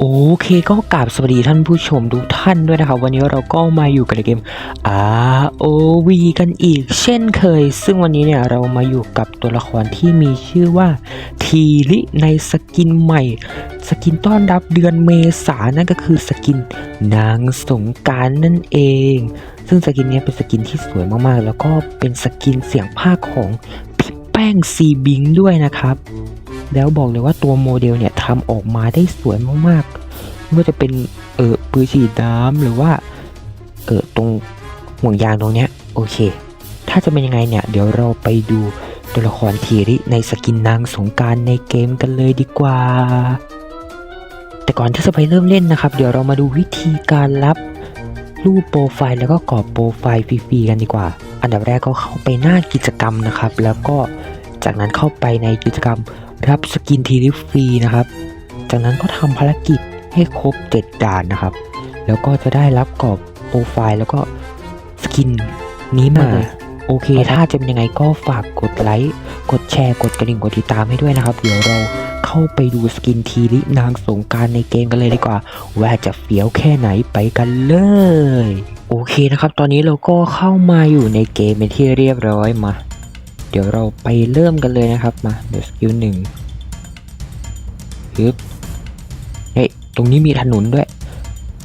โอเคก็กราบสวัสดีท่านผู้ชมทุกท่านด้วยนะครับวันนี้เราก็มาอยู่กับเกม ROV กันอีกเช่นเคย ซึ่งวันนี้เนี่ยเรามาอยู่กับตัวละครที่มีชื่อว่าทีริในสกินใหม่ สกินต้อนรับเดือนเมษานั่นก็คือสกินนางสงการนั่นเอง ซึ่งสกินนี้เป็นสกินที่สวยมากๆ แล้วก็เป็นสกินเสียงภาคของพี่แป้งซีบิงด้วยนะครับ แล้วบอกเลยว่าตัวโมเดลเนี่ยทำออกมาได้สวยมากๆไม่ว่าจะเป็นเออปืนฉีดน้ำหรือว่าเออตรงห่วงยางตรงเนี้ยโอเค ถ้าจะเป็นยังไงเนี่ย เดี๋ยวเราไปดูตัวละครทีริในสกินนางสงการในเกมกันเลยดีกว่า แต่ก่อนที่จะไปเริ่มเล่นนะครับ เดี๋ยวเรามาดูวิธีการรับรูปโปรไฟล์แล้วก็กรอบโปรไฟล์ฟรีๆกันดีกว่า อันดับแรกก็เข้าไปหน้ากิจกรรมนะครับ แล้วก็จากนั้นเข้าไปในกิจกรรม รับสกินทีริฟรีนะครับ จากนั้นก็ทำภารกิจให้ครบ7ด่านนะครับ แล้วก็จะได้รับกรอบโปรไฟล์แล้วก็สกินนี้มาโอเค ถ้าจะเป็นยังไงก็ฝากกดไลค์ กดแชร์ กดกระดิ่ง กดติดตามให้ด้วยนะครับ เดี๋ยวเราเข้าไปดูสกินทีรินางสงกรารในเกมกันเลยดีกว่า ว่าจะเฟี้ยวแค่ไหนไปกันเลย โอเคนะครับ ตอนนี้เราก็เข้ามาอยู่ในเกมเป็นที่เรียบร้อยมาเดี๋ยวเราไปเริ่มกันเลยนะครับมาเดี๋ยวสกิลหนึ่งฮึบเฮ้ยตรงนี้มีถนนด้วย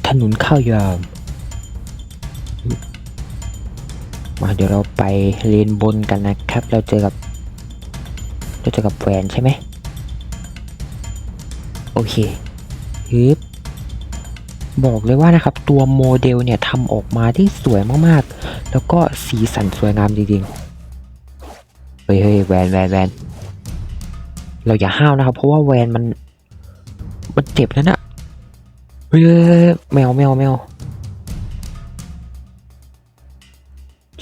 ถนนข้าวยามมาเดี๋ยวเราไปเลนบนกันนะครับ เราเจอกับเราเจอกับแวนใช่ไหมโอเคฮึบบอกเลยว่านะครับ ตัวโมเดลเนี่ยทำออกมาได้สวยมากๆ แล้วก็สีสันสวยงามจริงๆ เฮ้ยเฮ้ยแวนแวนแวนเราอย่าห้าวนะครับ เพราะว่าแวนมัน มันเจ็บนั่นอะเฮ้ยเฮ้ยเฮ้ยแมวแมวแมว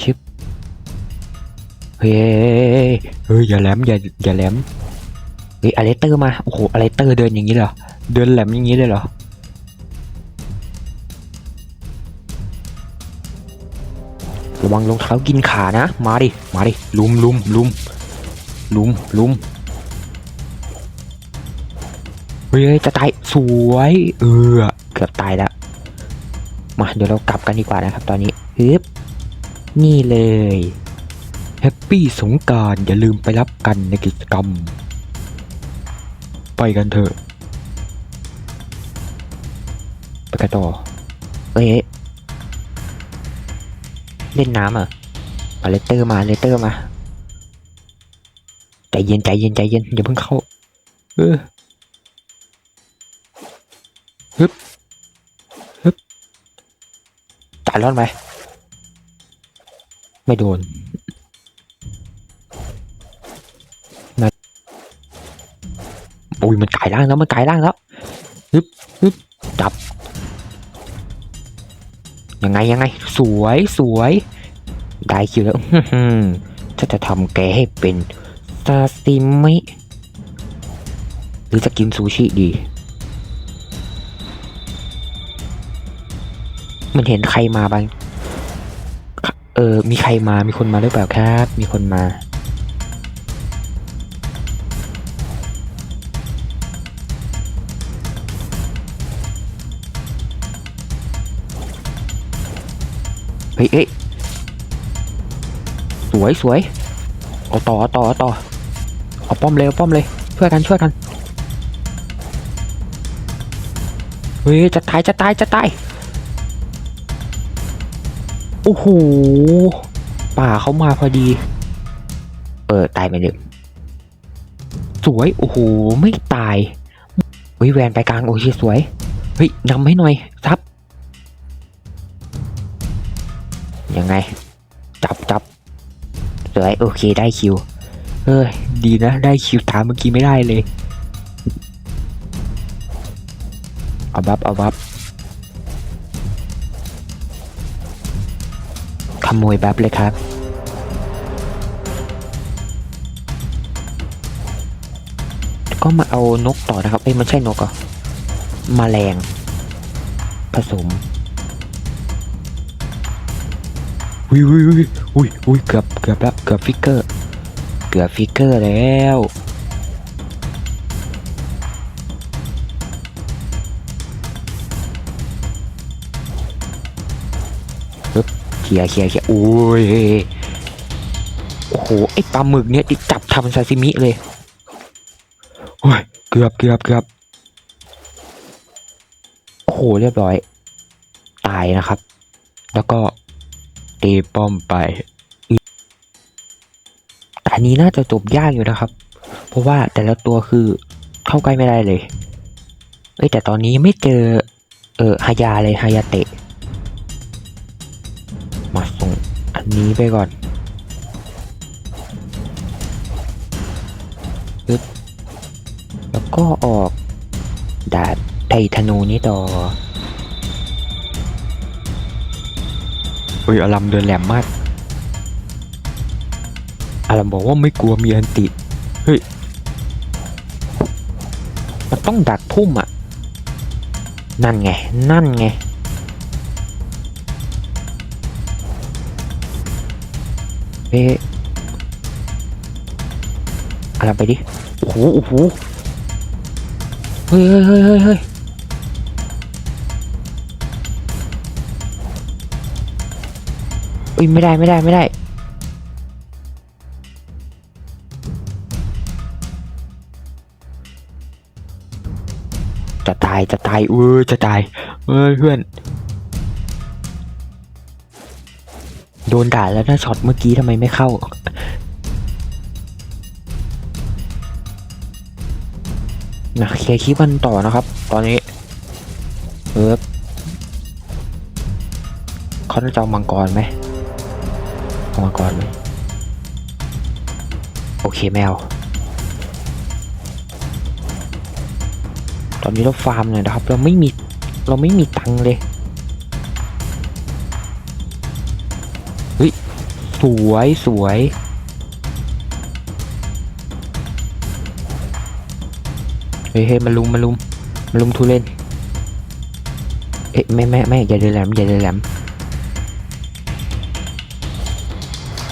ชิปเฮ้ยเฮ้ยเฮ้ยเฮ้ยเฮ้ยอย่าแหลมอย่าอย่าแหลมเฮ้ยอะไรเตอร์มาโอ้โหอะไรเตอร์เดินอย่างนี้เหรอเดินแหลมอย่างนี้เลยเหรอ ระวังรองเท้ากินขานะ มาดิ มาดิ ลุมลุมลุมลุมลุมเฮ้ยจะตาย สวย เออ เกือบตายแล้ว มา เดี๋ยวเรากลับกันดีกว่านะครับ ตอนนี้ฮึบนี่เลยแฮปปี้สงการอย่าลืมไปรับกันในกิจกรรม ไปกันเถอะ ไปกันต่อ เอ้ย เล่นน้ำอะมาเลเตอร์มาเลเตอร์มาใจเย็นใจเย็นใจเย็นอย่าเพิ่งเข้า เออฮึบฮึบจ่ายรอดไหมไม่โดนนะอุ้ยมันกลายร่างแล้วมันกลายร่างแล้วฮึบฮึบจับ ยังไงยังไง สวยสวยได้คิวแล้วถ้าจะทำแกให้เป็นซาซิมิหรือจะกินซูชิดี มันเห็นใครมาบ้าง เออ มีใครมา มีคนมาหรือเปล่าครับ มีคนมา ฮ้ยเอ้ยสวยสวยเอาต่อเอาต่อเอาต่อเอาป้อมเลยเอาป้อมเลยช่วยกันช่วยกันเฮ้ยจะตายจะตายจะตายโอ้โหป่าเขามาพอดีเออตายไปเดิมสวยโอ้โหไม่ตายเฮ้ยแวนไปกลางโอเคสวยเฮ้ยนำให้หน่อยซับ ยังไง จับจับสวยโอเคได้คิว เฮ้ย ดีนะ ได้คิวตามเมื่อกี้ไม่ได้เลย เอาบัฟเอาบัฟขโมยบัฟเลยครับก็มาเอานกต่อนะครับ เอ้ยมันใช่นกเหรอมแมลงผสม อุ้ยอุ้ยอุ้ยอุ้ยเกือบเกือบแล้วเกือบฟิกเกอร์ เกือบฟิกเกอร์แล้วเฮ้ยเขี่ยเขี่ยเขี่ยโอ้ยโอ้โหไอปลาหมึกเนี่ยจับทำซาซิมิเลยโอ้ยเกือบเกือบเกือบโอ้โหเรียบร้อย ตายนะครับ แล้วก็ ตีป้อมไปอันนี้น่าจะจบยากอยู่นะครับ เพราะว่าแต่ละตัวคือเข้าใกล้ไม่ได้เลย เอ้ยแต่ตอนนี้ไม่เจอ เออฮายาเลยฮายาเตะ มาส่งอันนี้ไปก่อนปึ๊บแล้วก็ออกดาบไทธนูนี้ต่อ เฮ้ยอลัมเดินแหลมมากอารัมบอกว่าไม่กลัวมีอันติเฮ้ยมันต้องดักพุ่มอะ นั่นไง นั่นไง เอ๊ะอารัมไปดิ โอ้โหโอ้โหเฮ้ยเฮ้ยเฮ้ยเฮ้ย อ้ยไม่ได้ไม่ได้ไม่ได้ จะตายจะตายเออจะตายเออเพื่อน โดนด่าแล้วนะช็อตเมื่อกี้ทำไมไม่เข้านะเคลียร์คลิปมันต่อนะครับ ตอนนี้เออเขาจะเอามังกรไหม เอากรไหมโอเคแมว ตอนนี้เราฟาร์มเลยนะครับ เราไม่มีเราไม่มีตังค์เลยเฮ้ยสวยสวยเฮ้ยเฮมาลุมมาลุมมาลุมทุเรนเอ๊ะไม่ไม่ไม่อย่าเดินแหลมอย่าเดินแหลม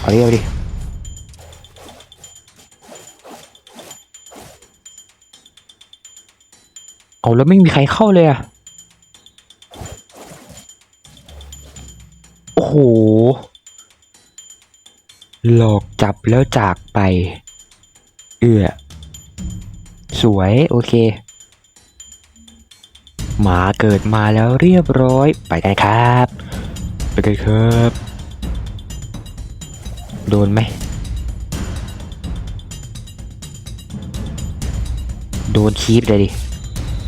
เอาดิเอาดิเอาแล้วไม่มีใครเข้าเลยอะโอ้โห หลอกจับแล้วจากไป เอื้อ สวยโอเค หมาเกิดมาแล้วเรียบร้อยไปกันครับ ไปกันครับ โดนไหม โดนคีบเลยดิ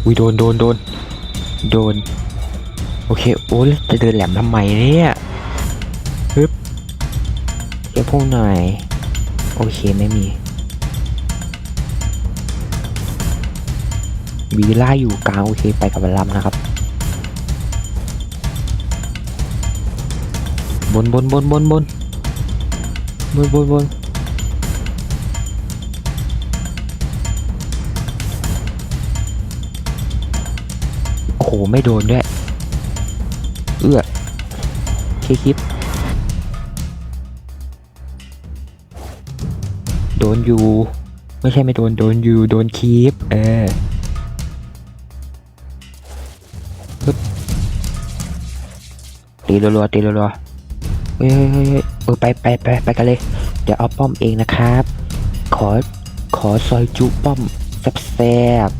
อุ้ยโดนโดนโดน โดน โอเค โอ้ยจะเดินแหลมทำไมเนี่ยฮึบเดี๋ยวพวกหน่อย โอเคไม่มี วีล่าอยู่กลาง โอเคไปกับบัลลัมนะครับบนบนบนบนบน บนบนบนโอ้โห ไม่โดนด้วย เอื้อเคคลิป โดนอยู่ ไม่ใช่ไม่โดน โดนอยู่ โดนคีปเออตีรัวๆตีรัวๆ เฮ้ยเฮ้ยเออไปไปไปไปกันเลย เดี๋ยวเอาป้อมเองนะครับ ขอขอซอยจุป้อมแซ่บ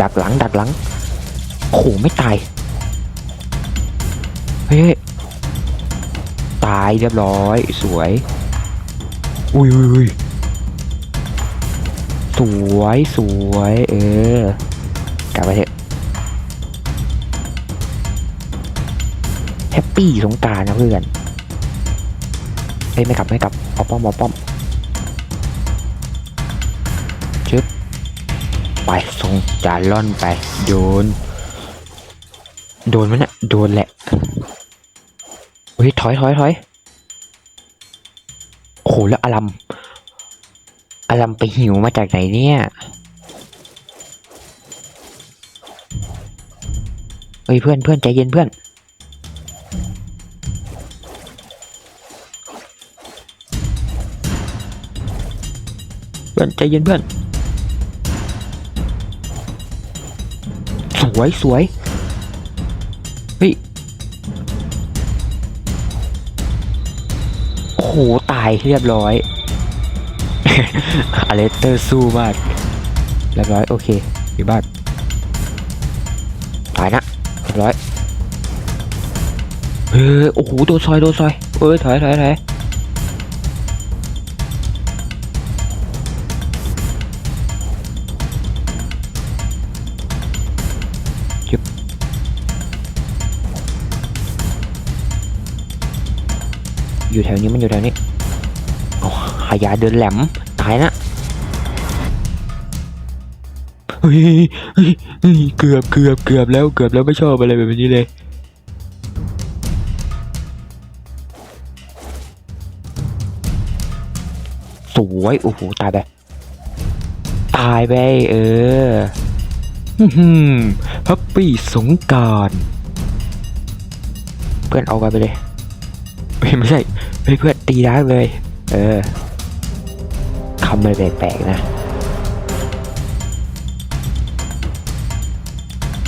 ดักหลังดักหลังโอ้โหไม่ตาย เฮ้ยตายเรียบร้อย สวย อุ้ยอุ้ยสวยสวย เออ กลับไปเถอะแฮปปี้สงการนะเพื่อนเฮ้ยไม่กลับไม่กลับเอาป้อมเอาป้อมชึบไปสงจานล่อนไป โดน โดนมันอะโดนแหละเฮ้ยถอยถอยถอยโอ้โหแล้วอลัมอลัมไปหิวมาจากไหนเนี่ย เฮ้ยเพื่อนเพื่อนใจเย็นเพื่อน เพื่อนใจเย็นเพื่อน สวยสวยเฮ้ยโอ้โหตายเรียบร้อยอเลสเตอร์สู้มากเรียบร้อยโอเคอยู่บ้านตายนะ ร้อยเฮ้ยโอ้โหโดนซอยโดนซอยเอ้ยถอยถอยถอยอยู่แถวนี้มันอยู่แถวนี้โอ้หายาเดินแหลม เกือบเกือบเกือบแล้วเกือบแล้วไม่ชอบอะไรแบบนี้เลยสวยโอ้โหตายไปตายไปเออฮึมฮัปปี้สงกรารเพื่อนเอากันไปเลยไม่ใช่เพื่อนตีดักเลย เออคำอะไรแปลกๆนะ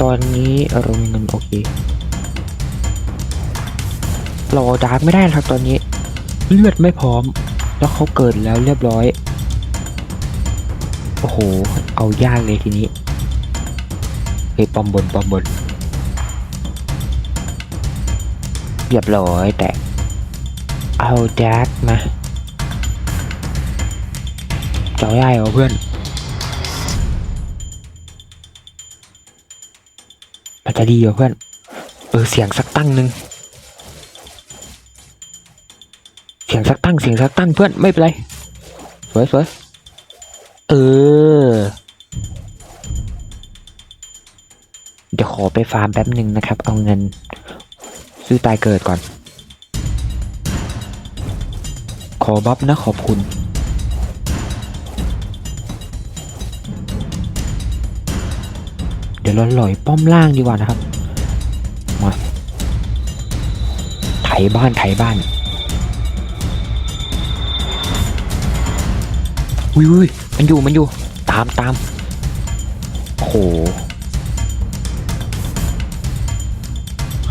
ตอนนี้เรามีเงินโอเค เรอดาร์กไม่ได้ครับตอนนี้ เลือดไม่พร้อม แล้วเขาเกิดแล้วเรียบร้อย โอ้โห เอายากเลยทีนี้เฮ้ยปอมบนปอมบนเรียบร้อยแต่ เอาแดกมาเจ้าได้เหรอเพื่อน จะดีเหรอเพื่อน เออเสียงสักตั้งหนึ่งเสียงสักตั้งเสียงสักตั้งเพื่อนไม่เป็นไรสวยสวยเออ เดี๋ยวขอไปฟาร์มแป๊บหนึ่งนะครับ เอาเงิน ซื้อตายเกิดก่อน ขอบัฟนะขอบคุณ ดี๋ยวเราลอยป้อมล่างดีกว่านะครับ มาไถบ้านไถบ้านอุ้ยอุ้ยมันอยู่มันอยู่ ตามตามโห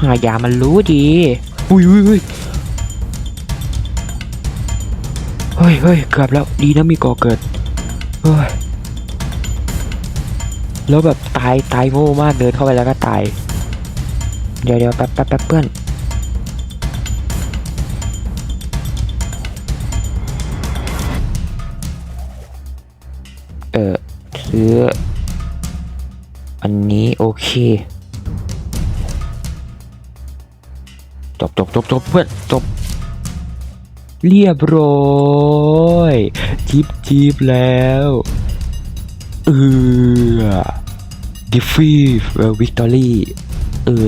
หายามันรู้ดีอุ้ยอุ้ยอุ้ยเฮ้ยเฮ้ยเกือบแล้วดีนะมีก่อเกิดเฮ้ย แล้วแบบตายตายโง่มากเดินเข้าไปแล้วก็ตาย เดี๋ยวเดี๋ยวแป๊บแป๊บแป๊บเพื่อนเออซื้ออันนี้โอเคจบจบจบจบเพื่อนจบเรียบร้อยจีบจีบแล้วเออ ดิฟฟี่วิกตอรี่เออ